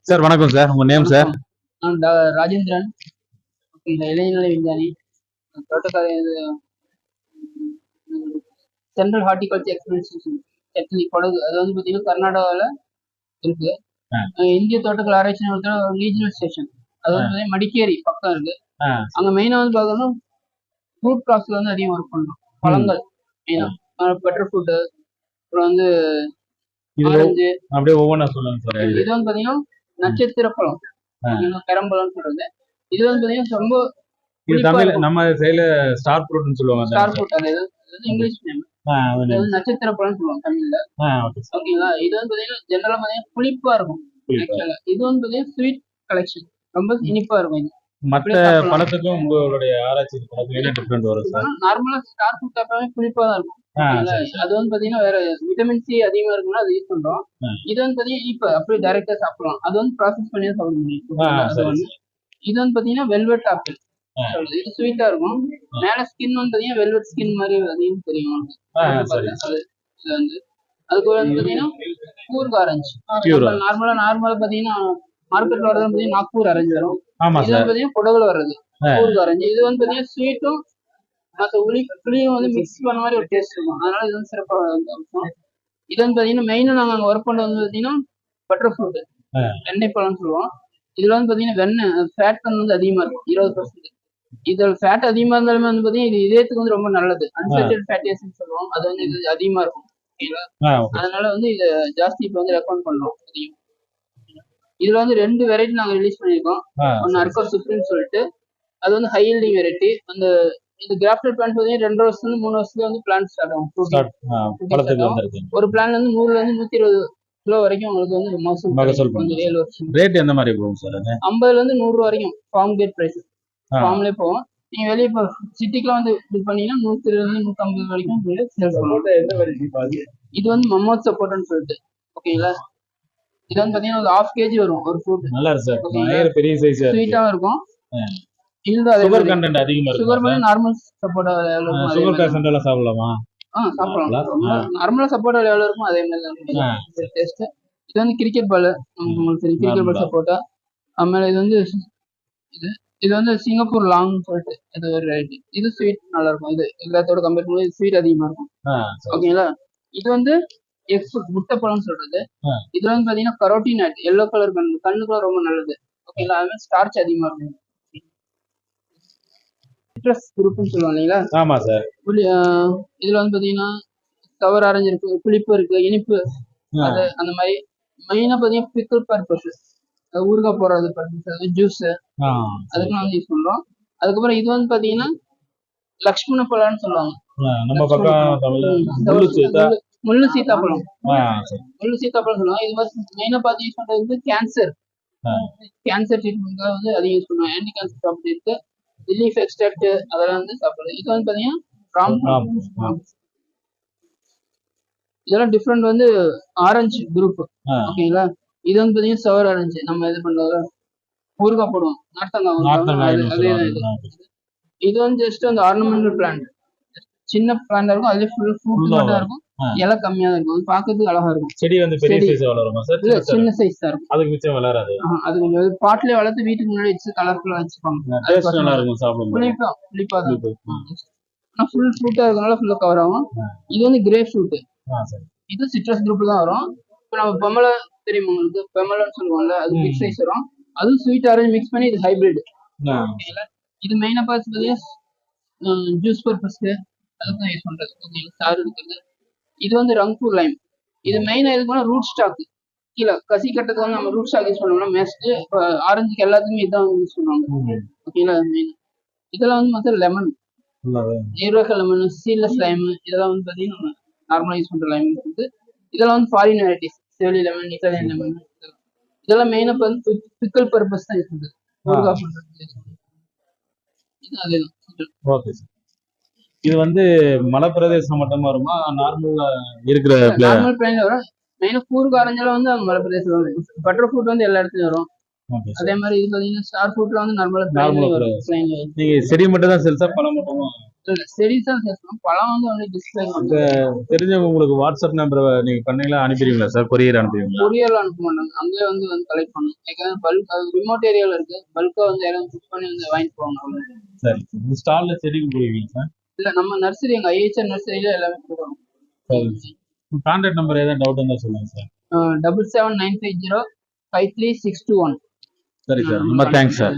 Sir வணக்கம் sir. உங்க name sir? நான் டா- ராஜேந்திரன். இந்த இளைஞர்நிலை விஞ்ஞானி. தோட்டக்கலை இது சென்ட்ரல் ஹார்டிகல்ச்சர் எக்ஸ்பென்சேஷன் டெக்னிக் கொடகு அது வந்து பார்த்தீங்கன்னா கர்நாடகாவில் இருக்கு. ஆ. அஹ் இந்திய தோட்டக்கலை ஆராய்ச்சி நிறுவனத்தோட ஒரு ரீஜனல் ஸ்டேஷன் அது வந்து பார்த்தீங்கன்னா மடிக்கேரி பக்கம் இருக்கு. ஆ. அங்கே மெயினாக வந்து பார்க்கணும் ஃப்ரூட் கிராப்ஸ்ல வந்து அதிகம் ஒர்க் பண்ணுறோம் பழங்கள் மெயினாக பட்டர் ஃப்ரூட்டு அப்புறம் வந்து இதுல ஆரஞ்சு. அப்படியே ஒவ்வொன்றா சொல்லுங்க சார். இது வந்து பாத்தீங்கன்னா நட்சத்திர பழம்? பெரம்பழம்னு சொல்றது. இது வந்து பாத்தீங்கன்னா ரொம்ப இது தமிழ். நம்ம சைடுல ஸ்டார் ஃப்ரூட்னு சொல்லுவாங்க ஸ்டார் ஃப்ரூட் அது இங்கிலீஷ் நேம் நட்சத்திர பழம் சொல்லுவாங்க தமிழ்ல. ஓகேங்களா இது வந்து பாத்தீங்கன்னா ஜெனரலா பாத்தீங்கன்னா புளிப்பா இருக்கும். இது வந்து பாத்தீங்கன்னா ஸ்வீட் கலெக்ஷன் ரொம்ப இனிப்பா இருக்கும் இது. மத்த பழத்துக்கும் உங்களுடைய ஆராய்ச்சி என்ன டிஃபரெண்ட் வரும் சார் நார்மலா ஸ்டார் ஃப்ரூட் புளிப்பா தான் இருக்கும். அது வந்து பாத்தீங்கன்னா வேற விட்டமின் சி அதிகமா இருக்கும்னா அது யூஸ் பண்றோம். இது வந்து பாத்தீங்கன்னா இப்ப அப்படியே டைரக்டா சாப்பிடலாம். அது வந்து ப்ராசஸ் பண்ணி தான் சாப்பிட முடியும். இது வந்து பாத்தீங்கன்னா வெல்வெட் ஆப்பிள். இது ஸ்வீட்டா இருக்கும். மேல ஸ்கின் வந்து பாத்தீங்கன்னா வெல்வெட் ஸ்கின் மாதிரி அதிகம் தெரியும் இது வந்து. அதுக்கு வந்து பாத்தீங்கன்னா கூர்க் ஆரஞ்சு நார்மலா நார்மலா பாத்தீங்கன்னா மார்க்கெட்ல வரது பாத்தீங்கன்னா நாக்பூர் ஆரஞ்சு வரும். இது வந்து பாத்தீங்கன்னா குடகுல வர்றது. கூர்க் ஆரஞ்சு இது வந்து பாத்தீங்கன்னா ஸ்வீட்டும் மற்ற உளி புளியும் வந்து மிக்ஸ் பண்ண மாதிரி ஒரு டேஸ்ட் இருக்கும். அதனால இது வந்து சிறப்பாக இருக்கும். இது வந்து பாத்தீங்கன்னா மெயினா நாங்க அங்க ஒர்க் பண்ணது வந்து பாத்தீங்கன்னா பட்டர் ஃப்ரூட். வெண்ணெய் பழம்னு சொல்லுவோம். இதுல வந்து பாத்தீங்கன்னா வெண்ணெய் ஃபேட் வந்து அதிகமா இருக்கும். இருபது பர்சன்ட் இதுல ஃபேட் அதிகமா இருந்தாலுமே வந்து பாத்தீங்கன்னா இது இதயத்துக்கு வந்து ரொம்ப நல்லது. அன்சாச்சுரேட் ஃபேட்டி ஆசிட் சொல்லுவோம். அது வந்து இது அதிகமா இருக்கும். அதனால வந்து இதை ஜாஸ்தி இப்போ வந்து ரெக்கமெண்ட் பண்றோம் அதிகம். இதுல வந்து ரெண்டு வெரைட்டி நாங்க ரிலீஸ் பண்ணியிருக்கோம் ஆ, ஒன்னு அர்கர் சுப்ரீம் சொல்லிட்டு அது வந்து ஹை ஹீல்டிங் வெரைட்டி அந்த இந்த கிராஃப்டட் பிளான்ட் பார்த்தீங்கன்னா ரெண்டு வருஷத்துல இருந்து மூணு வருஷத்துல வந்து பிளான்ட் ஸ்டார்ட் ஆகும். ஒரு பிளான்ல இருந்து நூறுல இருந்து நூத்தி இருபது கிலோ வரைக்கும் உங்களுக்கு வந்து மகசூல் மகசூல். கொஞ்சம் ஏழு வருஷம். ரேட் எந்த மாதிரி போகும் சார் ஐம்பதுல இருந்து நூறு வரைக்கும் ஃபார்ம் கேட் பிரைஸ். ஃபார்ம்லேயே போகும். நீங்க வெளியே இப்போ சிட்டிக்குலாம் வந்து இது பண்ணீங்கன்னா நூத்தி இருந்து நூத்தம்பது வரைக்கும் சேல்ஸ் பண்ணுவோம் இது வந்து மமோத் சப்போர்ட்னு சொல்லிட்டு. ஓகேங்களா இது வந்து பாத்தீங்கன்னா ஒரு ஹாஃப் கேஜி வரும் ஒரு ஃப்ரூட் நல்லா இருக்கு சார் பெரிய சைஸ் ஸ்வீட்டாவும் இருக்கும். அதே சுகர் மாதிரி. கண்டென்ட் அதிகமா சுகர் இருக்கு வந்து நார்மல் சப்போட்டா எவ்வளோ இருக்கும் அதே சுகர் மாதிரி பேஷண்ட் எல்லாம் சாப்பிடலாமா? ஆ சாப்பிடலாம். நார்மலா சப்போட்டா எவ்வளோ இருக்கும் அதே மாதிரி. தான் டேஸ்ட் இது வந்து கிரிக்கெட் பால் உங்களுக்கு தெரியும் கிரிக்கெட் பால். சப்போட்டா ஆಮೇಲೆ இது வந்து இது இது வந்து சிங்கப்பூர் லாங் சொல்லிட்டு இது ஒரு வெரைட்டி இது ஸ்வீட் நல்லா இருக்கும் இது எல்லாத்தோட கம்பேர் பண்ணும்போது ஸ்வீட் அதிகமா இருக்கும். ஓகேங்களா இது வந்து எஃப் முட்டை பழம்னு சொல்றது. இது வந்து பாத்தீங்கன்னா கரோட்டின் எல்லோ கலர் கண்ணு கண்ணுக்குலாம் ரொம்ப நல்லது. ஓகேங்களா அது மாதிரி ஸ்டார்ச் அதிகமா இருக்கும். சிட்ரஸ் குரூப்னு சொல்லுவாங்க இல்லைங்களா? ஆமா சார் இதுல வந்து பாத்தீங்கன்னா கவர் ஆரஞ்சு இருக்கு புளிப்பு இருக்கு இனிப்பு. அது அந்த மாதிரி மெயினா பாத்தீங்கன்னா பிக்கிள் பர்பஸ் ஊறுகாய் போடுறது பர்பஸ் ஜூஸ். அதுக்கெல்லாம் வந்து யூஸ் பண்றோம். அதுக்கப்புறம் இது வந்து பாத்தீங்கன்னா லக்ஷ்மண பழம்னு சொல்லுவாங்க. நம்ம பக்கம் முள்ளு சீத்தா. முள்ளு- முள்ளு சீத்தாப்பழம். முள்ளு சீத்தாப்பழம் சொல்லுவாங்க. இது மாதிரி மெயினா பார்த்து யூஸ் பண்றது வந்து கேன்சர். கேன்சர் ட்ரீட்மெண்ட்காக வந்து அதிகம் யூஸ் பண்ணுவாங்க. ஆன்டி கேன்சர் ப்ராப்பர்ட்டி இருக்கு ரிலீஃப் எக்ஸ்ட்ராக்ட் அதெல்லாம் வந்து சாப்பிடுறது. இது வந்து பாத்தீங்கன்னா. இதெல்லாம் டிஃப்ரெண்ட் வந்து ஆரஞ்சு குரூப். ஓகேங்களா இது வந்து பாத்தீங்கன்னா சவர் ஆரஞ்சு நம்ம இது பண்றது ஊறுகாய் போடுவோம். நார்த்தங்காய். இது. வந்து ஜஸ்ட் அந்த ஆர்னமெண்டல் பிளான்ட் சின்ன பிளான்டா இருக்கும் அதுல ஃபுல் ஃப்ரூட் வரும். இருக்கும். இலை கம்மியா தான் இருக்கும். அது பார்க்கறதுக்கு அழகா இருக்கும். செடி வந்து பெரிய. சைஸ் வளருமா சார்? இல்ல சின்ன சைஸ் தான் இருக்கும். அதுக்கு மிச்சம் வளராது. அது கொஞ்சம் பாட்டிலே வளர்த்து வீட்டுக்கு முன்னாடி வச்சு கலர்ஃபுல்லா வச்சுப்பாங்க. டேஸ்ட் நல்லா இருக்கும் சாப்பிடும்போது. புளிப்பா புளிப்பா தான் புளிப்பு. ஆனா ஃபுல் ஃப்ரூட்டா இருக்கனால ஃபுல்லா கவர் ஆகும். இது வந்து கிரே ஃப்ரூட். இது சிட்ரஸ் குரூப்ல தான் வரும். இப்போ நம்ம பெமலை தெரியும் உங்களுக்கு? பெமலன்னு சொல்லுவோம்ல அது ம். பிக் சைஸ் வரும். அதுவும் ஸ்வீட் ஆரஞ்சு மிக்ஸ் பண்ணி இது ஹைபிரிட் இது மெயினா பார்த்து ஜூஸ் பர்பஸ்க்கு அதுக்கு யூஸ் பண்றது ஓகேங்களா சாறு இருக்கிறது. இது வந்து ரங்பூர் லைம் இது மெயினா எதுக்குன்னா ரூட் ஸ்டாக் கீழே கசி கட்டத்துக்கு வந்து நம்ம ரூட் ஸ்டாக் யூஸ் பண்ணோம்னா மேஸ்ட் இப்போ ஆரஞ்சுக்கு எல்லாத்துக்குமே இதான் யூஸ் பண்ணுவாங்க. ஓகேங்களா மெயின் இதெல்லாம் வந்து மற்ற லெமன். ஈரோக்க லெமன் சீட்லெஸ் லைம் இதெல்லாம் வந்து பார்த்தீங்கன்னா நம்ம நார்மலாக யூஸ் பண்ணுற லைம் வந்து இதெல்லாம் வந்து ஃபாரின் வெரைட்டிஸ் செவலி லெமன் இட்டாலியன் லெமன் இதெல்லாம். மெயினாக இப்போ வந்து பிக்கல் பர்பஸ் தான் யூஸ் பண்ணுறது ஊறுகாய் பண்ணுறது இது அதே தான். ஓகே சார் இது வந்து மலை பிரதேசம் மட்டுமா வருமா? நார்மலா இருக்கிற நார்மல் பிளைன்ல வரும். மெயினாக கூறுக்கு ஆரஞ்செல்லாம் வந்து அவங்க மலை பிரதேசம் வரும். பட்டர் ஃப்ரூட் வந்து எல்லா இடத்துலயும் வரும். அதே மாதிரி இது பாத்தீங்கன்னா ஸ்டார் ஃப்ரூட்ல வந்து நார்மலா Normal பிளைன் ஆ வரும். பிளைன் நீங்க செடி மட்டும் தான் சேல்ஸா பழம் மட்டுமா? செடிஸ் தான் சேர்க்கணும் பழம் வந்து வந்து டிஸ்பிளே தெரிஞ்சவங்க உங்களுக்கு வாட்ஸ்அப் நம்பர் நீங்க பண்ணீங்களா அனுப்பிடுவீங்களா சார் கொரியர் அனுப்புவீங்களா கொரியர்ல அனுப்ப மாட்டாங்க அங்கேயே வந்து வந்து கலெக்ட் பண்ணணும் ஏற்கனவே பல்க் அது ரிமோட் ஏரியால இருக்கு. பல்கா வந்து யாரும் புக் பண்ணி வந்து வாங்கிட்டு போவாங்க. சரி ஸ்டால்ல செடிக்கு போடுவீங்க சார் இல்ல நம்ம நர்சரி எங்க ஐஹெச்ஆர் நர்சரியில எல்லாமே கொடுக்குறோம் கான்டாக்ட் நம்பர் ஏதாவது டவுட் இருந்தா சொல்லுங்க sir double seven nine five zero five three six two one சரி சார் ரொம்ப தேங்க்ஸ் சார்